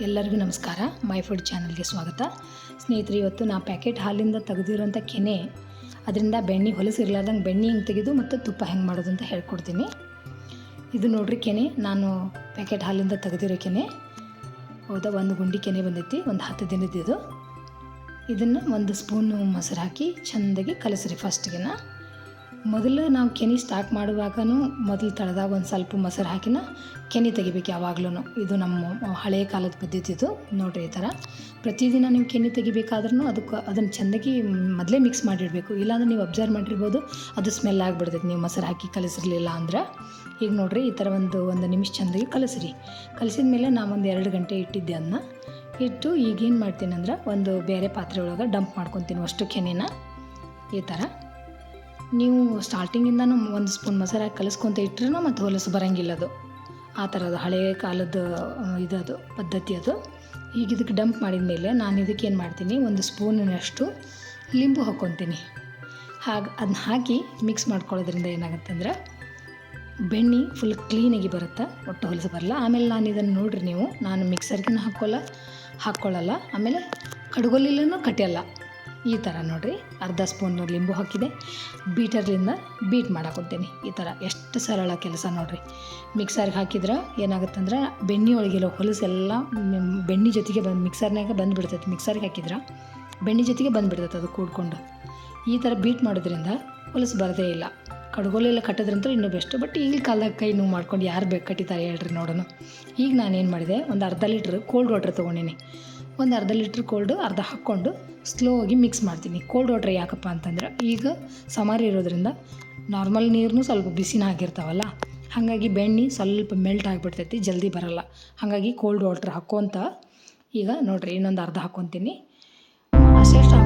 ಎಲ್ಲರಿಗೂ ನಮಸ್ಕಾರ. My food ಚಾನಲ್ಗೆ ಸ್ವಾಗತ. ಸ್ನೇಹಿತರೆ, ಇವತ್ತು ನಾ ಪ್ಯಾಕೆಟ್ ಹಾಲಿಂದ ತೆಗೆದಿರೋಂಥ ಕೆನೆ, ಅದರಿಂದ ಬೆಣ್ಣೆ ಹೊಲಸಿರ್ಲಾರ್ದಂಗೆ ಬೆಣ್ಣೆ ಹೆಂಗೆ ತೆಗೆದು ಮತ್ತು ತುಪ್ಪ ಹೆಂಗೆ ಮಾಡೋದು ಅಂತ ಹೇಳ್ಕೊಡ್ತೀನಿ. ಇದು ನೋಡ್ರಿ ಕೆನೆ, ನಾನು ಪ್ಯಾಕೆಟ್ ಹಾಲಿಂದ ತೆಗೆದಿರೋ ಕೆನೆ. ಹೌದಾ, ಒಂದು ಗುಂಡಿ ಕೆನೆ ಬಂದೈತಿ, ಒಂದು ಹತ್ತು ದಿನದ್ದು ಇದು. ಇದನ್ನು ಒಂದು ಸ್ಪೂನು ಮೊಸರು ಹಾಕಿ ಚೆಂದಾಗಿ ಕಲಸ್ರಿ ಫಸ್ಟ್ಗೆನ ಮೊದಲು ನಾವು ಕೆನೆ ಸ್ಟಾಕ್ ಮಾಡುವಾಗ ಮೊದಲು ತಳದಾಗ ಒಂದು ಸ್ವಲ್ಪ ಮೊಸರು ಹಾಕಿನ ಕೆನೆ ತೆಗಿಬೇಕು ಯಾವಾಗ್ಲೂ ಇದು ನಮ್ಮ ಹಳೆಯ ಕಾಲದ ಪದ್ಧತಿ ಇದು. ನೋಡಿರಿ ಈ ಥರ ಪ್ರತಿದಿನ ನೀವು ಕೆನೆ ತೆಗಿಬೇಕಾದ್ರೂ ಅದಕ್ಕೆ ಅದನ್ನು ಚೆಂದಾಗಿ ಮೊದಲೇ ಮಿಕ್ಸ್ ಮಾಡಿಡಬೇಕು. ಇಲ್ಲಾಂದ್ರೆ ನೀವು ಅಬ್ಸರ್ವ್ ಮಾಡಿರ್ಬೋದು, ಅದು ಸ್ಮೆಲ್ ಆಗಿಬಿಡ್ತೈತೆ. ನೀವು ಮೊಸರು ಹಾಕಿ ಕಲಿಸಿರ್ಲಿಲ್ಲ ಅಂದ್ರೆ. ಈಗ ನೋಡಿರಿ ಈ ಥರ ಒಂದು ಒಂದು ನಿಮಿಷ ಚೆಂದಾಗಿ ಕಲಸ್ರಿ. ಕಲಸಿದ ಮೇಲೆ ನಾನು ಒಂದು ಎರಡು ಗಂಟೆ ಇಟ್ಟಿದ್ದೆ ಅದನ್ನ ಇಟ್ಟು ಈಗೇನು ಮಾಡ್ತೀನಿ ಅಂದ್ರೆ ಒಂದು ಬೇರೆ ಪಾತ್ರೆ ಒಳಗೆ ಡಂಪ್ ಮಾಡ್ಕೊತೀನಿ ಅಷ್ಟು ಕೆನೆನ. ಈ ಥರ ನೀವು ಸ್ಟಾರ್ಟಿಂಗಿಂದನೂ ಒಂದು ಸ್ಪೂನ್ ಮಸಾಲೆ ಹಾಕಿ ಕಲಿಸ್ಕೊತ ಇಟ್ಟರೂ ಮತ್ತು ಹೊಲಸು ಬರೋಂಗಿಲ್ಲ ಅದು. ಆ ಥರದ ಹಳೆಯ ಕಾಲದ ಇದದು ಪದ್ಧತಿ ಅದು. ಈಗ ಇದಕ್ಕೆ ಡಂಪ್ ಮಾಡಿದ ಮೇಲೆ ನಾನು ಇದಕ್ಕೆ ಏನು ಮಾಡ್ತೀನಿ, ಒಂದು ಸ್ಪೂನಿನಷ್ಟು ಲಿಂಬು ಹಾಕ್ಕೊತೀನಿ. ಹಾಗೆ ಅದನ್ನ ಹಾಕಿ ಮಿಕ್ಸ್ ಮಾಡ್ಕೊಳ್ಳೋದ್ರಿಂದ ಏನಾಗುತ್ತೆ ಅಂದ್ರೆ ಬೆಣ್ಣೆ ಫುಲ್ ಕ್ಲೀನಾಗಿ ಬರುತ್ತೆ, ಒಟ್ಟು ಹೊಲಸು ಬರಲ್ಲ. ಆಮೇಲೆ ನಾನು ಇದನ್ನು ನೋಡ್ರಿ ನೀವು, ನಾನು ಮಿಕ್ಸರ್ಗಿನ ಹಾಕ್ಕೊಳ್ಳ ಹಾಕ್ಕೊಳ್ಳಲ್ಲ ಆಮೇಲೆ ಕಡುಗೊಲಿಲ್ಲೂ ಕಟ್ಟಿಯಲ್ಲ ಈ ಥರ ನೋಡಿರಿ, ಅರ್ಧ ಸ್ಪೂನ್ ಲಿಂಬು ಹಾಕಿದೆ. ಬೀಟರ್ಲಿಂದ ಬೀಟ್ ಮಾಡಾಕೊತೀನಿ ಈ ಥರ ಎಷ್ಟು ಸರಳ ಕೆಲಸ ನೋಡಿರಿ. ಮಿಕ್ಸರ್ಗೆ ಹಾಕಿದ್ರೆ ಏನಾಗುತ್ತಂದ್ರೆ ಬೆಣ್ಣೆ ಒಳಗೆಲ್ಲ ಹೊಲಸೆಲ್ಲ ಬೆಣ್ಣೆ ಜೊತೆಗೆ ಬಂದು ಮಿಕ್ಸರ್ನಾಗ ಬಂದುಬಿಡ್ತೈತೆ. ಮಿಕ್ಸರ್ಗೆ ಹಾಕಿದ್ರೆ ಬೆಣ್ಣೆ ಜೊತೆಗೆ ಬಂದುಬಿಡ್ತೈತೆ ಅದು ಕೂಡ್ಕೊಂಡು. ಈ ಥರ ಬೀಟ್ ಮಾಡೋದ್ರಿಂದ ಹೊಲಸು ಬರದೇ ಇಲ್ಲ. ಕಡ್ಗೋಲೆಲ್ಲ ಕಟ್ಟೋದ್ರಂತೂ ಇನ್ನೂ ಬೆಸ್ಟು ಬಟ್ ಈಗ ಕಾಲದಾಗ ಕೈ ನೋವು ಮಾಡ್ಕೊಂಡು ಯಾರು ಬೇಕು ಕಟ್ಟಿತಾರೆ ಹೇಳ್ರಿ ನೋಡೋಣ. ಈಗ ನಾನೇನು ಮಾಡಿದೆ, ಒಂದು ಅರ್ಧ ಲೀಟ್ರ್ ಕೋಲ್ಡ್ ವಾಟ್ರ್ ತೊಗೊಂಡಿನಿ. ಒಂದು ಅರ್ಧ ಲೀಟ್ರ್ ಕೋಲ್ಡು ಅರ್ಧ ಹಾಕ್ಕೊಂಡು ಸ್ಲೋ ಆಗಿ ಮಿಕ್ಸ್ ಮಾಡ್ತೀನಿ. ಕೋಲ್ಡ್ ವಾಟ್ರ್ ಯಾಕಪ್ಪ ಅಂತಂದ್ರೆ ಈಗ ಸಮಾರಿ ಇರೋದ್ರಿಂದ ನಾರ್ಮಲ್ ನೀರನ್ನು ಸ್ವಲ್ಪ ಬಿಸಿನ ಆಗಿರ್ತಾವಲ್ಲ, ಹಾಗಾಗಿ ಬೆಣ್ಣೆ ಸ್ವಲ್ಪ ಮೆಲ್ಟ್ ಆಗಿಬಿಡ್ತೈತಿ, ಜಲ್ದಿ ಬರಲ್ಲ. ಹಾಗಾಗಿ ಕೋಲ್ಡ್ ವಾಟ್ರ್ ಹಾಕ್ಕೊಂತ ಈಗ ನೋಡ್ರಿ ಇನ್ನೊಂದು ಅರ್ಧ ಹಾಕ್ಕೊತೀನಿ ಅಷ್ಟೆಷ್ಟು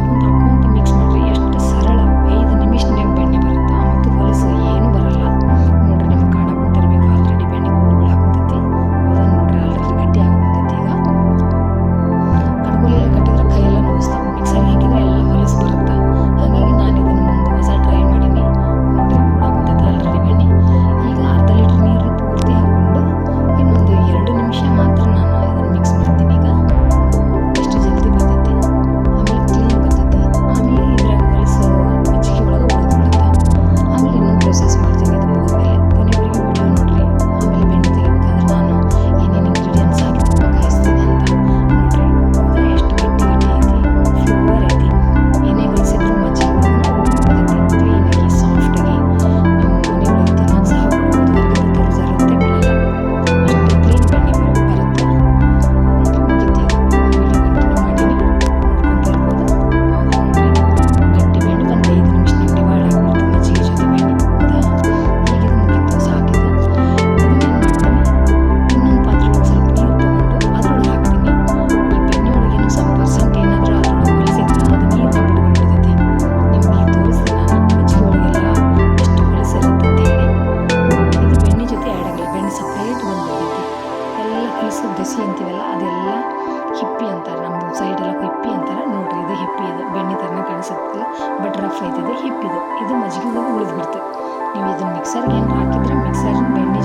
ಐತಿದೆ ಹಿಪ್ಪಿದು. ಇದು ಮಜ್ಜಿಗೆ ಉಳಿದ್ಬಿಡ್ತು ನೀವು ಇದನ್ನು ಮಿಕ್ಸರ್ಗೆ ಏನು ಹಾಕಿದ್ರೆ ಮಿಕ್ಸರ್ ಬೆಣ್ಣೆ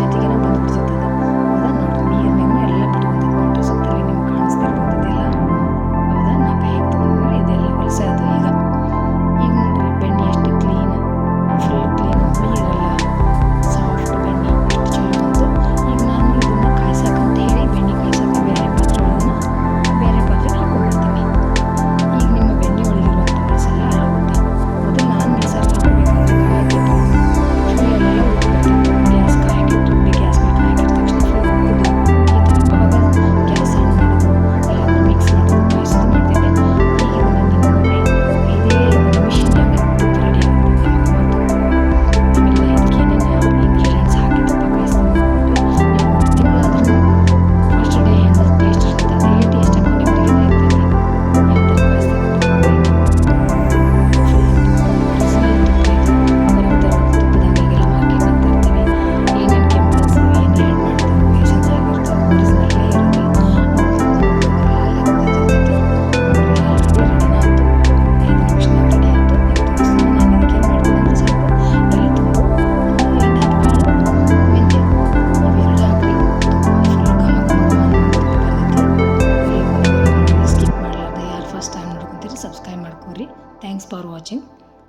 ಥ್ಯಾಂಕ್ಸ್ ಫಾರ್ ವಾಚಿಂಗ್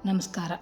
ನಮಸ್ಕಾರ